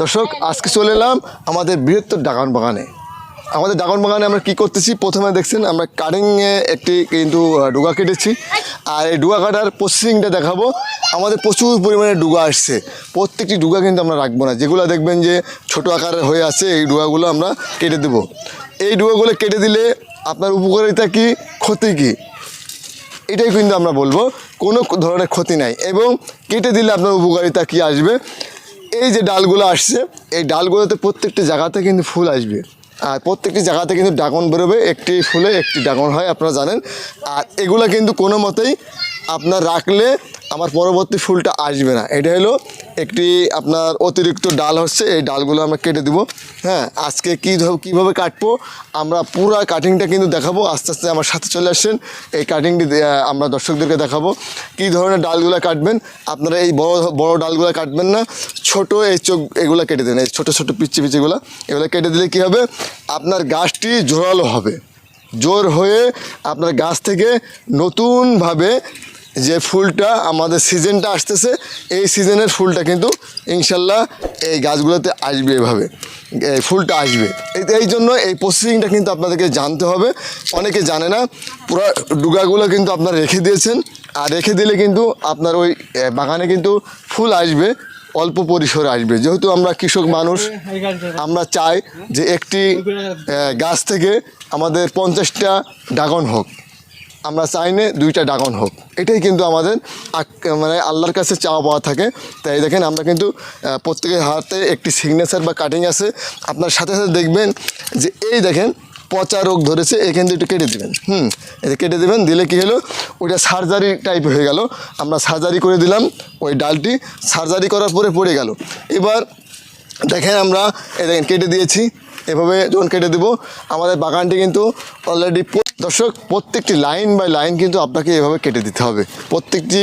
দর্শক, আজকে চলে এলাম আমাদের বৃহত্তর ডাকান বাগানে। আমাদের ডাকান বাগানে আমরা কি করতেছি? প্রথমে দেখছেন, আমরা কাটিংয়ে একটি কিন্তু ডুগা কেটেছি। আর এই ডুগা কাটার প্রসেসিংটা দেখাবো। আমাদের প্রচুর পরিমাণে ডুগা আসছে। প্রত্যেকটি ডুগা কিন্তু আমরা রাখব না। যেগুলো দেখবেন যে ছোট আকারের হয়ে আছে, এই ডুগাগুলো আমরা কেটে দেবো। এই ডুগাগুলো কেটে দিলে আপনার উপকারিতা কি, ক্ষতি কী? এটাই কিন্তু আমরা বলব, কোনো ধরনের ক্ষতি নাই। এবং কেটে দিলে আপনার উপকারিতা কি আসবে? এই যে ডালগুলো আসছে, এই ডালগুলোতে প্রত্যেকটি জায়গাতে কিন্তু ফুল আসবে। আর প্রত্যেকটি জায়গাতে কিন্তু ডাকন বেরোবে, একটি ফুলে একটি ডাকন হয়, আপনারা জানেন। আর এগুলো কিন্তু কোনো মতেই আপনার রাখলে আমার পরবর্তী ফুলটা আসবে না। এটা হলো একটি আপনার অতিরিক্ত ডাল হচ্ছে, এই ডালগুলো আমরা কেটে দিব। হ্যাঁ আজকে কী কীভাবে কাটবো, আমরা পুরো কাটিংটা কিন্তু দেখাবো। আস্তে আস্তে আমার সাথে চলে আসছেন এই কাটিংটি আমরা দর্শকদেরকে দেখাবো। কী ধরনের ডালগুলো কাটবেন, আপনারা এই বড় বড় ডালগুলো কাটবেন না, ছোট এই চোখ এগুলো কেটে দেন, এই ছোটো ছোটো পিচ্ছি পিচ্ছিগুলো এগুলো কেটে দিলে কী হবে, আপনার গাছটি জোরালো হবে। জোর হয়ে আপনার গাছ থেকে নতুনভাবে যে ফুলটা আমাদের সিজনটা আসতেছে, এই সিজনের ফুলটা কিন্তু ইনশাল্লাহ এই গাছগুলোতে আসবে এভাবে। এই ফুলটা আসবে। এই জন্য এই প্রসেসিংটা কিন্তু আপনাদেরকে জানতে হবে। অনেকে জানে না, পুরো ডুগাগুলো কিন্তু আপনারা রেখে দিয়েছেন। আর রেখে দিলে কিন্তু আপনার ওই বাগানে কিন্তু ফুল আসবে, অল্প পরিসরে আসবে। যেহেতু আমরা কৃষক মানুষ, আমরা চাই যে একটি গাছ থেকে আমাদের পঞ্চাশটা ড্রাগন হোক। আমরা চাই না দুইটা ড্রাগন হোক। এটাই কিন্তু আমাদের মানে আল্লাহর কাছে চাওয়া পাওয়া থাকে। তাই দেখেন আমরা কিন্তু প্রত্যেকের হাতে একটি সিগনেচার বা কাটিং আছে। আপনার সাথে সাথে দেখবেন যে এই দেখেন পচা রোগ ধরেছে এখান থেকে একটু কেটে দেবেন। হুম এটা কেটে দেবেন, দিলে কি হলো? ওইটা সার্জারি টাইপ হয়ে গেল। আমরা সার্জারি করে দিলাম, ওই ডালটি সার্জারি করার পরে পড়ে গেল। এবার দেখেন আমরা, এ দেখেন কেটে দিয়েছি। এভাবে যখন কেটে দেবো, আমাদের বাগানটি কিন্তু অলরেডি দর্শক, প্রত্যেকটি লাইন বাই লাইন কিন্তু আপনাকে এভাবে কেটে দিতে হবে। প্রত্যেকটি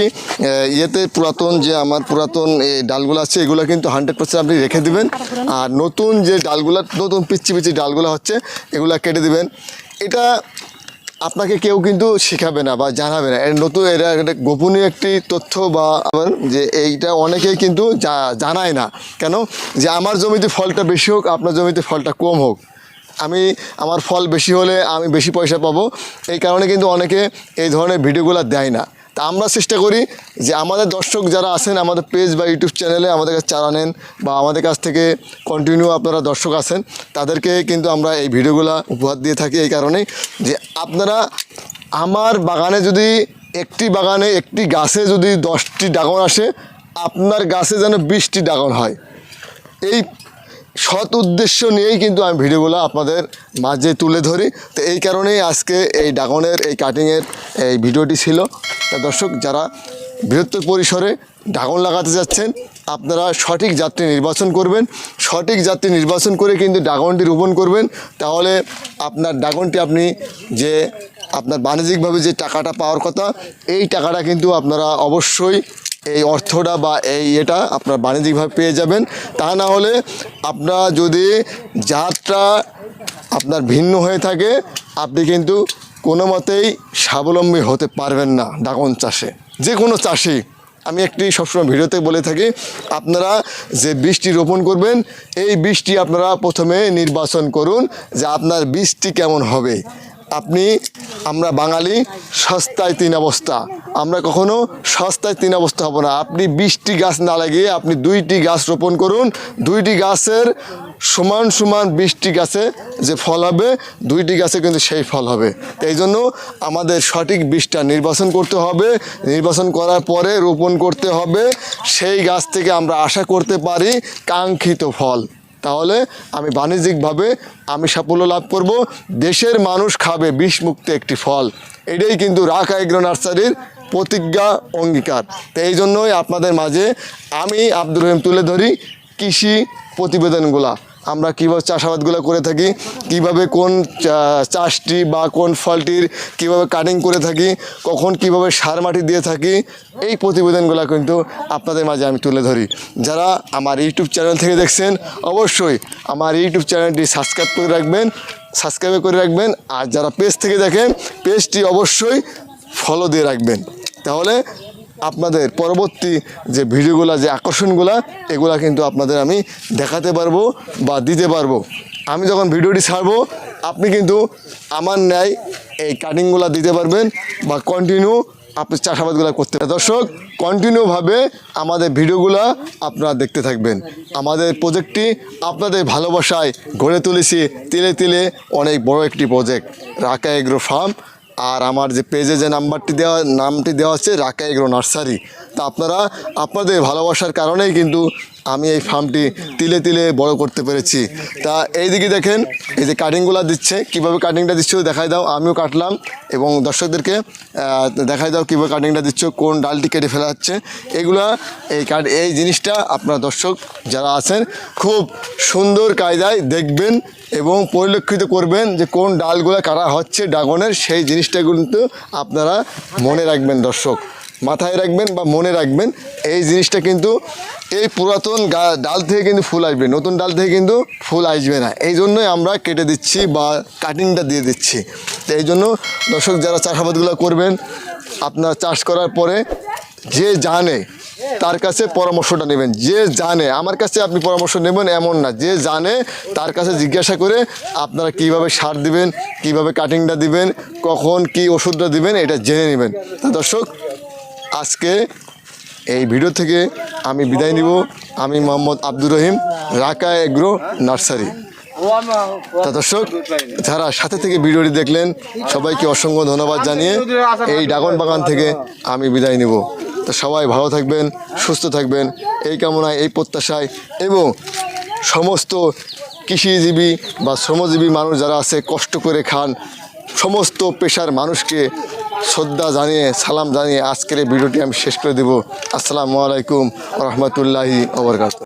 ইয়েতে পুরাতন যে আমার পুরাতন ডালগুলো আছে, এগুলো কিন্তু হান্ড্রেড পার্সেন্ট আপনি রেখে দিবেন। আর নতুন যে ডালগুলো, নতুন পিচ্ছি পিচ্ছি ডালগুলো হচ্ছে, এগুলো কেটে দিবেন। এটা আপনাকে কেউ কিন্তু শেখাবে না বা জানাবে না। এর নতুন, এটা একটা গোপনীয় একটি তথ্য বা যে এইটা অনেকেই কিন্তু জানায় না। কেন? যে আমার জমিতে ফলটা বেশি হোক, আপনার জমিতে ফলটা কম হোক। আমি আমার ফল বেশি হলে আমি বেশি পয়সা পাবো। এই কারণে কিন্তু অনেকে এই ধরনের ভিডিওগুলো দেয় না। তা আমরা চেষ্টা করি যে আমাদের দর্শক যারা আছেন, আমাদের পেজ বা ইউটিউব চ্যানেলে আমাদের কাছে চারা নেন বা আমাদের কাছ থেকে কন্টিনিউ আপনারা দর্শক আছেন, তাদেরকে কিন্তু আমরা এই ভিডিওগুলো উপহার দিয়ে থাকি এই কারণেই যে আপনারা আমার বাগানে যদি একটি বাগানে একটি গাছে যদি দশটি ড্রাগন আসে, আপনার গাছে যেন বিশটি ড্রাগন হয়। এই সৎ উদ্দেশ্য নিয়েই কিন্তু আমি ভিডিওগুলো আপনাদের মাঝে তুলে ধরি। তো এই কারণেই আজকে এই ড্রাগনের এই কাটিংয়ের এই ভিডিওটি ছিল। তা দর্শক, যারা বৃহত্তর পরিসরে ড্রাগন লাগাতে যাচ্ছেন, আপনারা সঠিক যাত্রী নির্বাচন করবেন। সঠিক যাত্রী নির্বাচন করে কিন্তু ড্রাগনটি রোপণ করবেন। তাহলে আপনার ড্রাগনটি আপনি যে আপনার বাণিজ্যিকভাবে যে টাকাটা পাওয়ার কথা, এই টাকাটা কিন্তু আপনারা অবশ্যই এই অর্থটা বা এই এটা আপনার বাণিজ্যিকভাবে পেয়ে যাবেন। তা না হলে আপনারা যদি জাতটা আপনার ভিন্ন হয়ে থাকে, আপনি কিন্তু কোনো মতেই স্বাবলম্বী হতে পারবেন না ড্রাগন চাষে। যে কোনো চাষি, আমি একটি সবসময় ভিডিওতে বলে থাকি, আপনারা যে বীজটি রোপণ করবেন, এই বীজটি আপনারা প্রথমে নির্বাচন করুন যে আপনার বীজটি কেমন হবে। আপনি, আমরা বাঙালি, সস্তায় তিন অবস্থা। আমরা কখনো সস্তায় তিন অবস্থা হব না। আপনি বিশটি গাছ না লাগিয়ে আপনি দুইটি গাছ রোপণ করুন। দুইটি গাছের সমান সমান বিশটি গাছে যে ফল হবে, দুইটি গাছে কিন্তু সেই ফল হবে। এই জন্য আমাদের সঠিক বীজটা নির্বাচন করতে হবে। নির্বাচন করার পরে রোপণ করতে হবে। সেই গাছ থেকে আমরা আশা করতে পারি কাঙ্ক্ষিত ফল। তাহলে আমি বাণিজ্যিকভাবে আমি সাফল্য লাভ করব। দেশের মানুষ খাবে বিষমুক্ত একটি ফল। এটাই কিন্তু রাখ এগ্রো নার্সারির প্রতিজ্ঞা, অঙ্গীকার। তো এই জন্যই আপনাদের মাঝে আমি আব্দুর রহিম তুলে ধরি কৃষি প্রতিবেদনগুলা। আমরা কীভাবে চাষাবাদগুলো করে থাকি, কীভাবে কোন চাষটি বা কোন ফলটির কীভাবে কাটিং করে থাকি, কখন কীভাবে সার মাটি দিয়ে থাকি, এই প্রতিবেদনগুলো কিন্তু আপনাদের মাঝে আমি তুলে ধরি। যারা আমার ইউটিউব চ্যানেল থেকে দেখছেন, অবশ্যই আমার ইউটিউব চ্যানেলটি সাবস্ক্রাইব করে রাখবেন সাবস্ক্রাইব করে রাখবেন, আর যারা পেজ থেকে দেখেন পেজটি অবশ্যই ফলো দিয়ে রাখবেন। তাহলে আপনাদের পরবর্তী যে ভিডিওগুলো, যে আকর্ষণগুলো, এগুলা কিন্তু আপনাদের আমি দেখাতে পারব বা দিতে পারব। আমি যখন ভিডিওটি ছাড়বো, আপনি কিন্তু আমার ন্যায় এই কাটিংগুলো দিতে পারবেন বা কন্টিনিউ আপনি চাষাবাদগুলো করতে পারেন দর্শক কন্টিনিউভাবে আমাদের ভিডিওগুলো আপনারা দেখতে থাকবেন। আমাদের প্রজেক্টটি আপনাদের ভালোবাসায় গড়ে তুলেছি। তিলে তিলে অনেক বড় একটি প্রজেক্ট রাকা এগ্রো ফার্ম আর আমার যে পেজে যে নাম্বারটি দেওয়া নামটি দেওয়া হচ্ছে রাকা এগ্রো নার্সারি। তা আপনারা আপনাদের ভালোবাসার কারণেই কিন্তু আমি এই ফার্মটি তিলে তিলে বড় করতে পেরেছি। তা এইদিকে দেখেন, এই যে কাটিংগুলো দিচ্ছে, কীভাবে কাটিংটা দিচ্ছ দেখাই দাও, আমিও কাটলাম এবং দর্শকদেরকে দেখাই দাও কীভাবে কাটিংটা দিচ্ছ, কোন ডালটি কেটে ফেলা হচ্ছে। এগুলা, এই কাট এই জিনিসটা আপনার দর্শক যারা আছেন, খুব সুন্দর কায়দায় দেখবেন এবং পরিলক্ষিত করবেন যে কোন ডালগুলো কাটা হচ্ছে ড্রাগনের সেই জিনিসটা কিন্তু আপনারা মনে রাখবেন দর্শক। মাথায় রাখবেন বা মনে রাখবেন, এই জিনিসটা কিন্তু এই পুরাতন ডাল থেকে কিন্তু ফুল আসবে, নতুন ডাল থেকে কিন্তু ফুল আসবে না। এই জন্যই আমরা কেটে দিচ্ছি বা কাটিংটা দিয়ে দিচ্ছি। তো এই জন্য দর্শক, যারা চাষাবাদগুলো করবেন, আপনার চাষ করার পরে যে জানে, তার কাছে পরামর্শটা নেবেন। যে জানে, আমার কাছে আপনি পরামর্শ নেবেন এমন না, যে জানে, তার কাছে জিজ্ঞাসা করে আপনারা কীভাবে সার দিবেন, কীভাবে কাটিংটা দিবেন, কখন কি ওষুধটা দিবেন, এটা জেনে নেবেন। দর্শক আজকে এই ভিডিও থেকে আমি বিদায় নিব। আমি মোহাম্মদ আব্দুর রহিম রাকা এগ্রো নার্সারি। তা দর্শক, যারা সাথে থেকে ভিডিওটি দেখলেন, সবাইকে অসংখ্য ধন্যবাদ জানিয়ে এই ডাগন বাগান থেকে আমি বিদায় নিব। তো সবাই ভালো থাকবেন, সুস্থ থাকবেন। এই কামনায়, এই প্রত্যাশায় এবং সমস্ত কৃষিজীবী বা শ্রমজীবী মানুষ যারা আছে, কষ্ট করে খান, সমস্ত পেশার মানুষকে শ্রদ্ধা জানিয়ে, সালাম জানিয়ে আজকের এই ভিডিওটি আমি শেষ করে দেবো। আসসালামু আলাইকুম রহমতুল্লাহি ওবরকাত